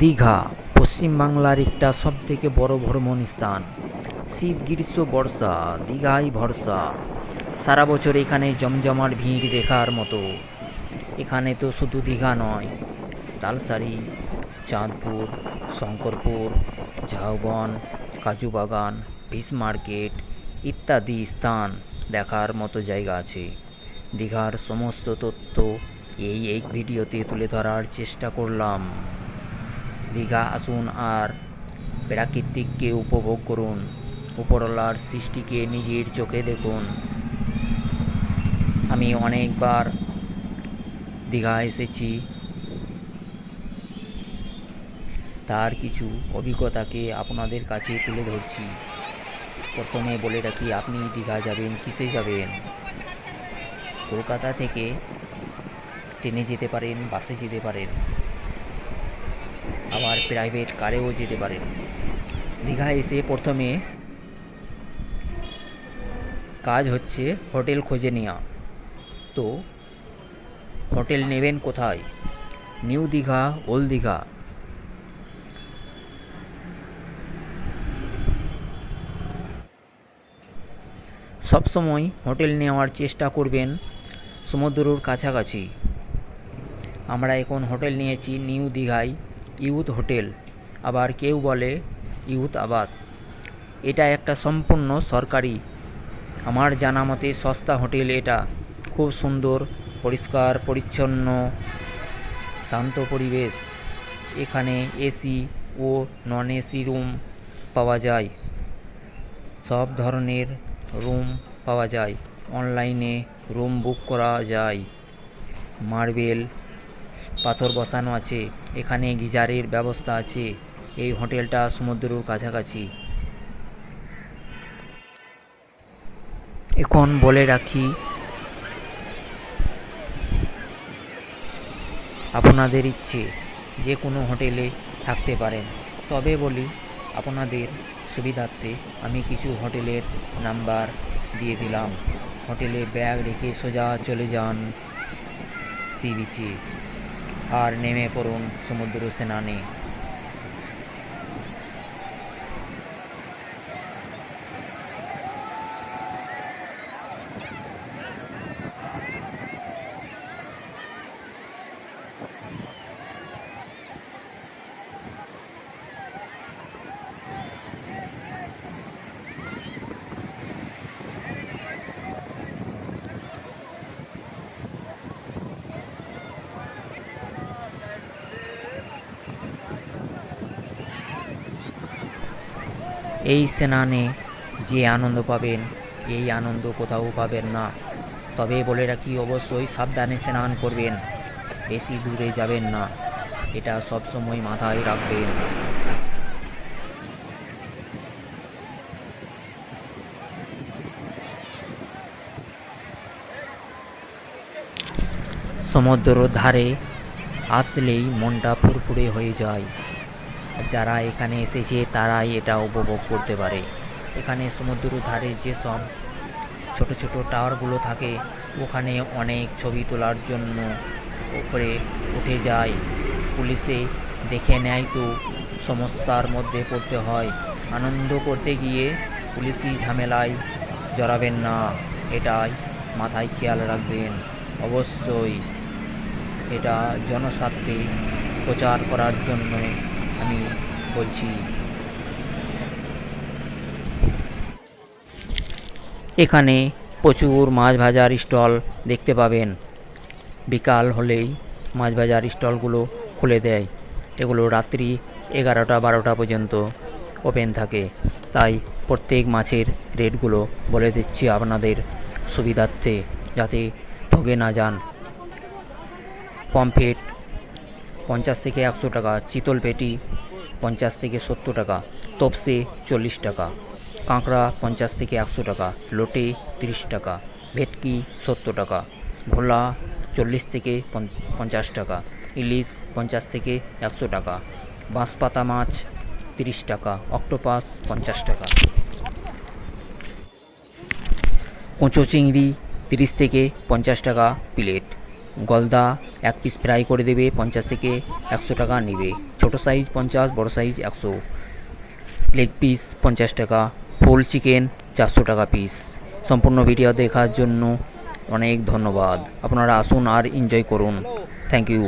দীঘা পশ্চিমবাংলার একটা সবথেকে বড় ভ্রমণ স্থান। শীত, গ্রীষ্ম, বর্ষা, দীঘাই ভরসা। সারা বছর এখানে জমজমাট ভিড় দেখার মতো। এখানে তো শুধু দীঘা নয়, তালসারি, চাঁদপুর, শঙ্করপুর, ঝাউবন, কাজু বাগান, ফিশ মার্কেট ইত্যাদি স্থান দেখার মতো জায়গা আছে। দীঘার সমস্ত তথ্য এই এক ভিডিওতে তুলে ধরার চেষ্টা করলাম। দীঘা আসুন আর প্রাকৃতিককে উপভোগ করুন। উপরওয়ালার সৃষ্টিকে নিজের চোখে দেখুন। আমি অনেকবার দীঘা এসেছি। তার কিছু অভিজ্ঞতাকে আপনাদের কাছে তুলে ধরছি। প্রথমে বলে রাখি, আপনি দীঘা যাবেন, কিসে যাবেন? কলকাতা থেকে ট্রেনে যেতে পারেন, বাসে যেতে পারেন। আবার প্রাইভেট কারেও যেতে পারেন দীঘা এসে প্রথমে কাজ হচ্ছে হোটেল খুঁজে নেওয়া তো হোটেল নেবেন কোথায়? New Digha, old Digha. সবসময় হোটেল নেওয়ার চেষ্টা করবেন সমুদ্রর কাছাকাছি। আমরা এখন হোটেল নিয়েছি নিউ দীঘায়। ইউথ হোটেল, আবার কেউ বলে ইউথ আবাস। এটা একটা সম্পূর্ণ সরকারি। আমার জানা মতে সস্তা হোটেল এটা। খুব সুন্দর, পরিষ্কার, পরিচ্ছন্ন, শান্ত পরিবেশ। এখানে এসি ও নন এসি রুম পাওয়া যায়। সব ধরনের রুম পাওয়া যায়। অনলাইনে রুম বুক করা যায়। মার্বেল পাথর বসানো আছে, এখানে গিজারের ব্যবস্থা আছে। এই হোটেলটা সমুদ্রের কাছাকাছি। এখন বলে রাখি, আপনাদের ইচ্ছে যে কোনো হোটেলে থাকতে পারেন। তবে বলি, আপনাদের সুবিধার্থে আমি কিছু হোটেলের নাম্বার দিয়ে দিলাম। হোটেলে ব্যাগ রেখে সোজা চলে যান সি বিচে। আর নেমে পড়ুন সমুদ্র স্নানে এই স্নানে যে আনন্দ পাবেন, এই আনন্দ কোথাও পাবেন না। তবে বলে রাখি, অবশ্যই সাবধানে স্নান করবেন, বেশি দূরে যাবেন না। এটা সবসময় মাথায় রাখবেন। সমুদ্র ধারে আসলেই মনটা ফুরফুরে হয়ে যায়। যারা এখানে এসেছে তারাই এটা উপভোগ করতে পারে। এখানে সমুদ্র ধারে যেসব ছোট ছোট টাওয়ারগুলো থাকে, ওখানে অনেক ছবি তোলার জন্য উপরে উঠে যায়। পুলিশে দেখে নেয় তো সমস্যার মধ্যে পড়তে হয়। আনন্দ করতে গিয়ে পুলিশি ঝামেলায় জড়াবেন না, এটাই মাথায় খেয়াল রাখবেন। অবশ্যই এটা জনস্বার্থে প্রচার করার জন্য আমি বলছি। এখানে প্রচুর মাছ ভাজার স্টল দেখতে পাবেন। বিকাল হলেই মাছ ভাজার স্টলগুলো খুলে দেয়। এগুলো রাত্রি এগারোটা বারোটা পর্যন্ত ওপেন থাকে। তাই প্রত্যেক মাছের রেটগুলো বলে দিচ্ছি আপনাদের সুবিধার্থে যাতে ঠগে না যান। পমফ্রেট পঞ্চাশ থেকে একশো টাকা, চিতল পেটি পঞ্চাশ থেকে সত্তর টাকা, তপসে চল্লিশ টাকা, কাঁকড়া পঞ্চাশ থেকে একশো টাকা, লোটে তিরিশ টাকা, ভেটকি সত্তর টাকা, ভোলা চল্লিশ থেকে পঞ্চাশ টাকা, ইলিশ পঞ্চাশ থেকে একশো টাকা, বাঁশপাতা মাছ তিরিশ টাকা, অক্টোপাস পঞ্চাশ টাকা। কোঁচো চিংড়ি তিরিশ থেকে পঞ্চাশ টাকা প্লেট। গলদা এক পিস ফ্রাই করে দেবে, পঞ্চাশ থেকে একশো টাকা নেবে। ছোটো সাইজ পঞ্চাশ, বড় সাইজ একশো। লেগ পিস পঞ্চাশ টাকা ফুল চিকেন চারশো টাকা পিস সম্পূর্ণ ভিডিও দেখার জন্য অনেক ধন্যবাদ। আপনারা আসুন আর এনজয় করুন। Thank you